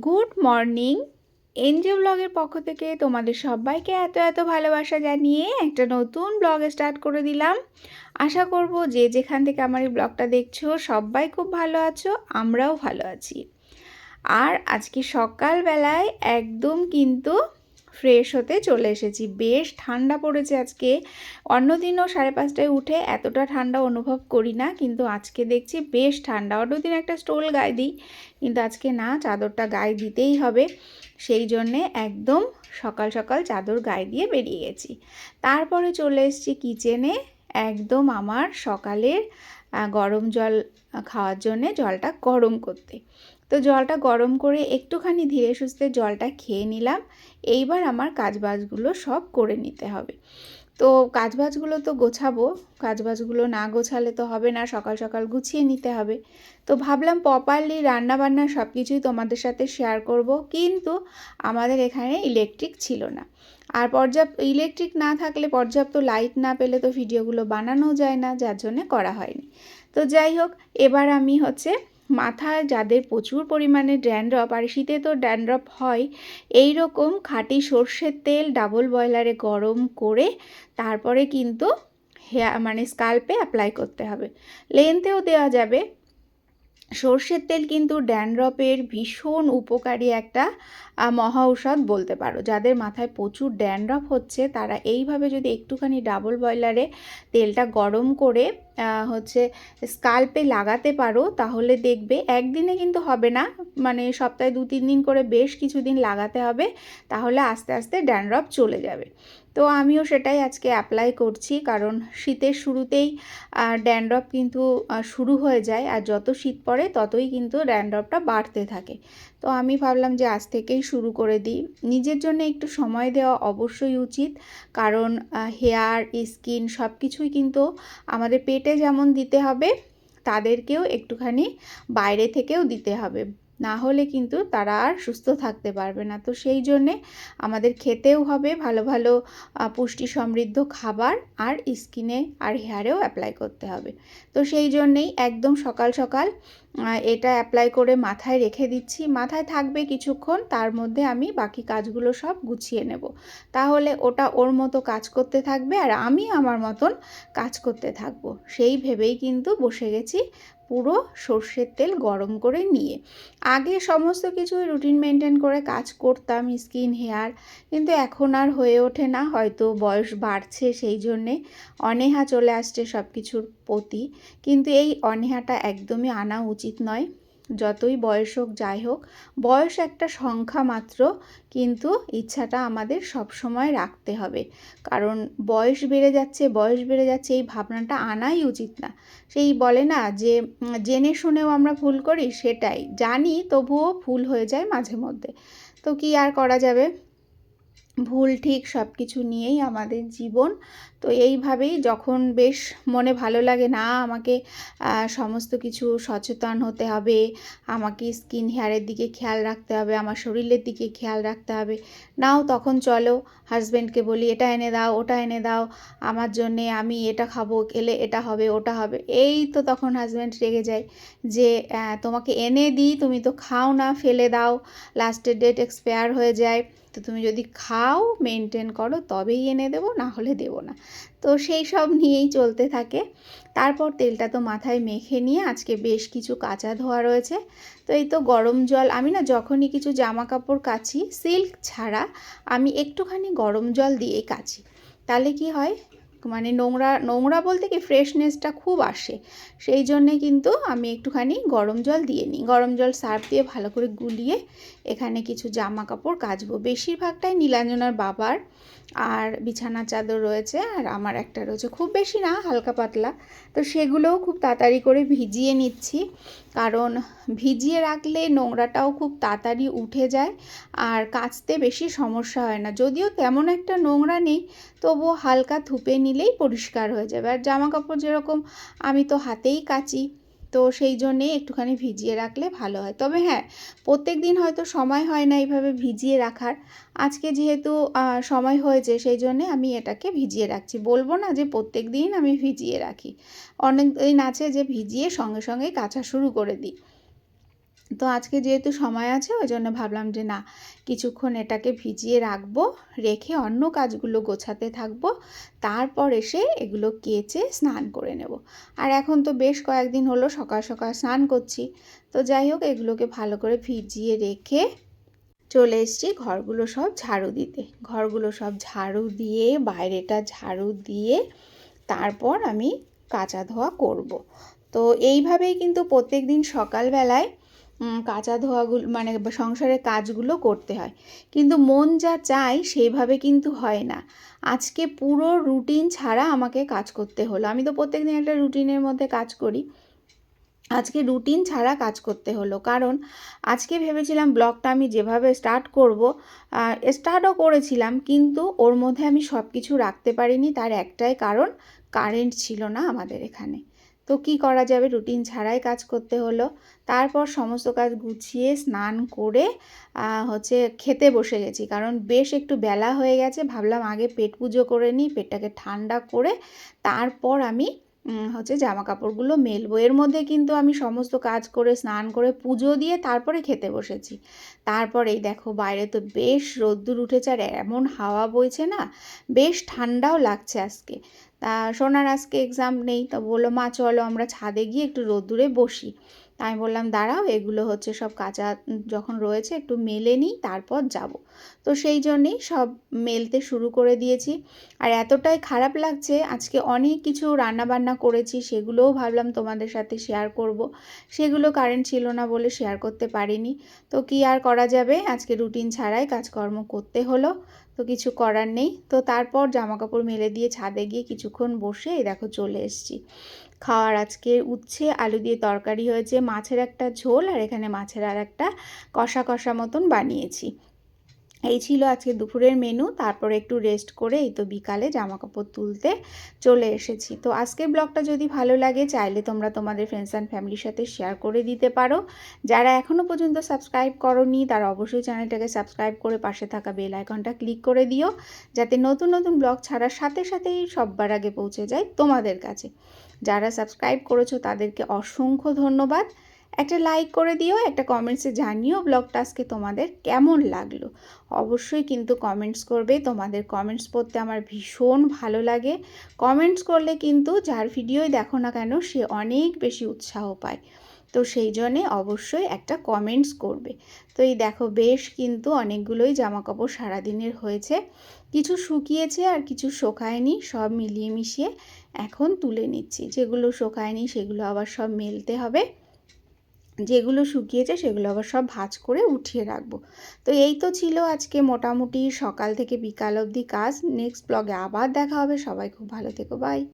Good morning. NGO ব্লগের পক্ষ থেকে তোমাদের সবাইকে এত এত ভালোবাসা জানিয়ে একটা নতুন ব্লগ স্টার্ট করে দিলাম। আশা করব যে যেখান থেকে আমার এই ব্লগটা দেখছ সবাই খুব ভালো আছো, আমরাও ভালো আছি। আর আজকে সকালবেলায় একদম কিন্তু ফ্রেশ হতে চলে এসেছি। বেশ ঠান্ডা পড়েছে আজকে। অন্যদিনও সাড়ে পাঁচটায় উঠে এতটা ঠান্ডা অনুভব করি না, কিন্তু আজকে দেখছি বেশ ঠান্ডা। অন্যদিন একটা স্টোল গায়ে দিই, কিন্তু আজকে না, চাদরটা গায়ে দিতেই হবে। সেই জন্যে একদম সকাল সকাল চাদর গায়ে দিয়ে বেরিয়ে গেছি। তারপরে চলে এসেছি কিচেনে। একদম আমার সকালের গরম জল খাওয়ার জন্যে জলটা গরম করতে। তো জলটা গরম করে একটুখানি ধীরে সুস্থে জলটা খেয়ে নিলাম। এইবার আমার কাজবাজগুলো সব করে নিতে হবে। তো কাজবাজগুলো তো গোছাবো, কাজবাজগুলো না গোছালে তো হবে না, সকাল সকাল গুছিয়ে নিতে হবে। তো ভাবলাম প্রপারলি রান্নাবান্না সব কিছুই তোমাদের সাথে শেয়ার করব, কিন্তু আমাদের এখানে ইলেকট্রিক ছিল না। আর পর্যাপ্ত ইলেকট্রিক না থাকলে পর্যাপ্ত লাইট না পেলে তো ভিডিওগুলো বানানো যায় না, যার জন্যে করা হয়নি। তো যাই হোক, এবার আমি হচ্ছে মাথায় যাদের প্রচুর পরিমাণে ড্যান্ড্রপ আর শীতে তো ড্যান্ড্রপ হয় এই রকম খাঁটি সর্ষের তেল ডাবল বয়লারে গরম করে তারপরে কিন্তু হেয়ার মানে স্কাল্পে অ্যাপ্লাই করতে হবে। লেন্থেও দেওয়া যাবে। সর্ষের তেল কিন্তু ড্যান্ড্রপের ভীষণ উপকারী একটা মহা ঔষধ বলতে পারো। যাদের মাথায় প্রচুর ড্যান্ড্রফ হচ্ছে, তারা এইভাবে যদি একটুখানি ডাবল বয়লারে তেলটা গরম করে হচ্ছে স্কাল্পে লাগাতে পারো, তাহলে দেখবে একদিনে কিন্তু হবে না। মানে সপ্তাহে দু তিন দিন করে বেশ কিছুদিন লাগাতে হবে, তাহলে আস্তে আস্তে ড্যান্ড্রফ চলে যাবে। তো আমিও সেটাই আজকে অ্যাপ্লাই করছি, কারণ শীতের শুরুতেই ড্যান্ড্রফ কিন্তু শুরু হয়ে যায়। আর যত শীত পড়ে, ততই কিন্তু ড্যান্ড্রফটা বাড়তে থাকে। তো আমি ভাবলাম যে আজ থেকেই শুরু করে দিই। নিজের জন্য একটু সময় দেওয়া অবশ্যই উচিত। কারণ হেয়ার, স্কিন সব কিছুই কিন্তু আমাদের পেটে যেমন দিতে হবে, তাদেরকেও একটুখানি বাইরে থেকেও দিতে হবে। না হলে কিন্তু তারা আর সুস্থ থাকতে পারবে না। তো সেই জন্যে আমাদের খেতেও হবে ভালো ভালো পুষ্টি সমৃদ্ধ খাবার আর স্কিনে আর হেয়ারেও অ্যাপ্লাই করতে হবে। তো সেই জন্যেই একদম সকাল সকাল এটা অ্যাপ্লাই করে মাথায় রেখে দিচ্ছি। মাথায় থাকবে কিছুক্ষণ, তার মধ্যে আমি বাকি কাজগুলো সব গুছিয়ে নেব। তাহলে ওটা ওর মতো কাজ করতে থাকবে আর আমি আমার মতন কাজ করতে থাকব। সেই ভেবেই কিন্তু বসে গেছি পুরো সর্ষের তেল গরম করে নিয়ে। আগে সমস্ত কিছু রুটিন মেনটেন করে কাজ করতাম স্কিন হেয়ার কিন্তু এখন আর হয়ে ওঠে না। হয়তো বয়স বাড়ছে সেই জন্যে অনেহা চলে আসছে সব কিছুর প্রতি। কিন্তু এই অনীহাটা একদমই আনা উচিত নয়। যতই বয়স হোক, যাই হোক, বয়স একটা সংখ্যা মাত্র, কিন্তু ইচ্ছাটা আমাদের সব সময় রাখতে হবে। কারণ বয়স বেড়ে যাচ্ছে, বয়স বেড়ে যাচ্ছে, এই ভাবনাটা আনাই উচিত না। সেই বলে না যে জেনে শুনেও আমরা ভুল করি, সেটাই। জানি তবুও ভুল হয়ে যায় মাঝে মধ্যে। তো কি আর করা যাবে? ভুল ঠিক সব কিছু নিয়েই আমাদের জীবন। তো এইভাবেই যখন বেশ মনে ভালো লাগে, না, আমাকে সমস্ত কিছু সচেতন হতে হবে, আমাকে স্কিন হেয়ারের দিকে খেয়াল রাখতে হবে, আমার শরীরের দিকে খেয়াল রাখতে হবে, নাও তখন চলো হাজব্যান্ডকে বলি, এটা এনে দাও, ওটা এনে দাও, আমার জন্যে আমি এটা খাব, খেলে এটা হবে, ওটা হবে। এই তো তখন হাজব্যান্ড রেগে যায় যে তোমাকে এনে দিই, তুমি তো খাও না, ফেলে দাও, লাস্টের ডেট এক্সপায়ার হয়ে যায়। তো তুমি যদি খাও মেনটেন করো, তবেই এনে দেবো, না হলে দেবো না। তো সেই সব নিয়েই চলতে থাকে। তারপর তেলটা তো মাথায় মেখে নিয়ে আজকে বেশ কিছু কাঁচা ধোয়া রয়েছে। তো এই তো গরম জল, আমি না যখনই কিছু জামা কাপড় কাচি সিল্ক ছাড়া আমি একটুখানি গরম জল দিয়েই কাচি। তাহলে কি হয়? মানে নোংরা নোংরা বলতে কি ফ্রেশনেসটা খুব আসে। সেই জন্যে কিন্তু আমি একটুখানি গরম জল দিয়ে নিই। গরম জল সার্ফ দিয়ে ভালো করে গুলিয়ে এখানে কিছু জামা কাপড় কাচবো। বেশিরভাগটাই নীলাঞ্জনার বাবার আর বিছানা চাদর রয়েছে আর আমার একটা রয়েছে। খুব বেশি না, হালকা পাতলা। তো সেগুলোও খুব তাড়াতাড়ি করে ভিজিয়ে নিচ্ছি। কারণ ভিজিয়ে রাখলে নোংরাটাও খুব তাড়াতাড়ি উঠে যায় আর কাচতে বেশি সমস্যা হয় না। যদিও তেমন একটা নোংরা নেই, তবুও হালকা থুপে নিলেই পরিষ্কার হয়ে যাবে। আর জামা কাপড় যেরকম আমি তো হাতেই কাচি। তো সেই জন্যে একটুখানি ভিজিয়ে রাখলে ভালো হয়। তবে হ্যাঁ প্রত্যেক দিন হয়তো সময় হয় না এইভাবে ভিজিয়ে রাখার। আজকে যেহেতু সময় হয়েছে সেই জন্যে আমি এটাকে ভিজিয়ে রাখছি। বলব না যে প্রত্যেক দিন আমি ভিজিয়ে রাখি। অনেক দিন আছে যে ভিজিয়ে সঙ্গে সঙ্গে কাঁচা শুরু করে দিই। তো আজকে যেহেতু সময় আছে, ওই জন্য ভাবলাম যে না, কিছুক্ষণ এটাকে ভিজিয়ে রাখব, রেখে অন্য কাজগুলো গোছাতে থাকব, তারপর এসে এগুলো কেচে স্নান করে নেব আর এখন তো বেশ কয়েকদিন হলো সকাল সকাল স্নান করছি, তো যাই হোক এগুলোকে ভালো করে ভিজিয়ে রেখে চলে এসেছি ঘরগুলো সব ঝাড়ু দিতে ঘরগুলো সব ঝাড়ু দিয়ে, বাইরেটা ঝাড়ু দিয়ে তারপর আমি কাচা ধোয়া করব। তো এইভাবেই কিন্তু প্রত্যেক দিন সকালবেলায় কাচা ধোয়াগুলো মানে সংসারের কাজগুলো করতে হয়। কিন্তু মন যা চাই সেইভাবে কিন্তু হয় না। আজকে পুরো রুটিন ছাড়া আমাকে কাজ করতে হলো। আমি তো প্রত্যেক দিন একটা রুটিনের মধ্যে কাজ করি। আজকে রুটিন ছাড়া কাজ করতে হলো। কারণ আজকে ভেবেছিলাম ব্লগটা আমি যেভাবে স্টার্ট করব স্টার্টও করেছিলাম, কিন্তু ওর মধ্যে আমি সব কিছু রাখতে পারিনি। তার একটাই কারণ কারেন্ট ছিল না আমাদের এখানে। তো কি করা যাবে? রুটিন ছাড়াই কাজ করতে হলো। তারপর সমস্ত কাজ গুছিয়ে স্নান করে হচ্ছে খেতে বসে গেছি। কারণ বেশ একটু বেলা হয়ে গেছে, ভাবলাম আগে পেট পুজো করে নিই, পেটটাকে ঠান্ডা করে তারপর আমি হচ্ছে জামা কাপড়গুলো মেলবো। এর মধ্যে কিন্তু আমি সমস্ত কাজ করে, স্নান করে, পুজো দিয়ে তারপরে খেতে বসেছি। তারপর এই দেখো, বাইরে তো বেশ রোদ্দুর উঠেছে আর এমন হাওয়া বইছে না, বেশ ঠান্ডাও লাগছে আজকে। তা সোনার আজকে এক্সাম নেই, তো বলল, মা, চলো আমরা ছাদে গিয়ে একটু রোদ্দুরে বসি। আমি বললাম, দাঁড়াও, এগুলো হচ্ছে সব কাঁচা যখন রয়েছে একটু মেলে নিই, তারপর যাব। তো সেই জন্যেই সব মেলতে শুরু করে দিয়েছি। আর এতটাই খারাপ লাগছে, আজকে অনেক কিছু রান্নাবান্না করেছি, সেগুলোও ভাবলাম তোমাদের সাথে শেয়ার করব। সেগুলো কারেন্ট ছিল না বলে শেয়ার করতে পারিনি। তো কি আর করা যাবে? আজকে রুটিন ছাড়াই কাজকর্ম করতে হলো। তো কিছু করার নেই। তো তারপর জামা কাপড় মেলে দিয়ে ছাদে গিয়ে কিছুক্ষণ বসে দেখো চলে এসছি। খাওয়ার আজকে উচ্ছে, আলু দিয়ে তরকারি হয়েছে, মাছের একটা ঝোল আর এখানে মাছের আর একটা কষা কষা মতন বানিয়েছি। এই ছিল আজকে দুপুরের মেনু তারপরে একটু রেস্ট করে এই তো বিকালে জামা কাপড় তুলতে চলে এসেছি। তো আজকের ব্লগটা যদি ভালো লাগে, চাইলে তোমরা তোমাদের ফ্রেন্ডস অ্যান্ড ফ্যামিলির সাথে শেয়ার করে দিতে পারো। যারা এখনও পর্যন্ত সাবস্ক্রাইব করনি, তারা অবশ্যই চ্যানেলটাকে সাবস্ক্রাইব করে পাশে থাকা বেল আইকনটা ক্লিক করে দিও, যাতে নতুন নতুন ব্লগ ছাড়ার সাথে সাথেই সববার আগে পৌঁছে যায় তোমাদের কাছে। যারা সাবস্ক্রাইব করেছ, তাদেরকে অসংখ্য ধন্যবাদ। একটা লাইক করে দিও, একটা কমেন্টসে জানিও ব্লগটা আজকে তোমাদের কেমন লাগল। অবশ্যই কিন্তু কমেন্টস করবে, তোমাদের কমেন্টস পড়তে আমার ভীষণ ভালো লাগে। কমেন্টস করলে কিন্তু যার ভিডিওই দেখো না কেন, সে অনেক বেশি উৎসাহ পায়। তো সেই জন্যে অবশ্যই একটা কমেন্টস করবে। তো এই দেখো বেশ কিন্তু অনেকগুলোই জামা কাপড় সারাদিনের হয়েছে। কিছু শুকিয়েছে আর কিছু শোকায়নি, সব মিলিয়ে মিশিয়ে এখন তুলে নিচ্ছি। যেগুলো শোকায়নি, সেগুলো আবার সব মেলতে হবে। যেগুলো শুকিয়েছে সেগুলো আবার সব ভাজ করে উঠিয়ে রাখব। তো এই তো ছিল আজকে মোটামুটি সকাল থেকে বিকাল অবধি কাজ। নেক্সট ব্লগে আবার দেখা হবে। সবাই খুব ভালো থেকো। বাই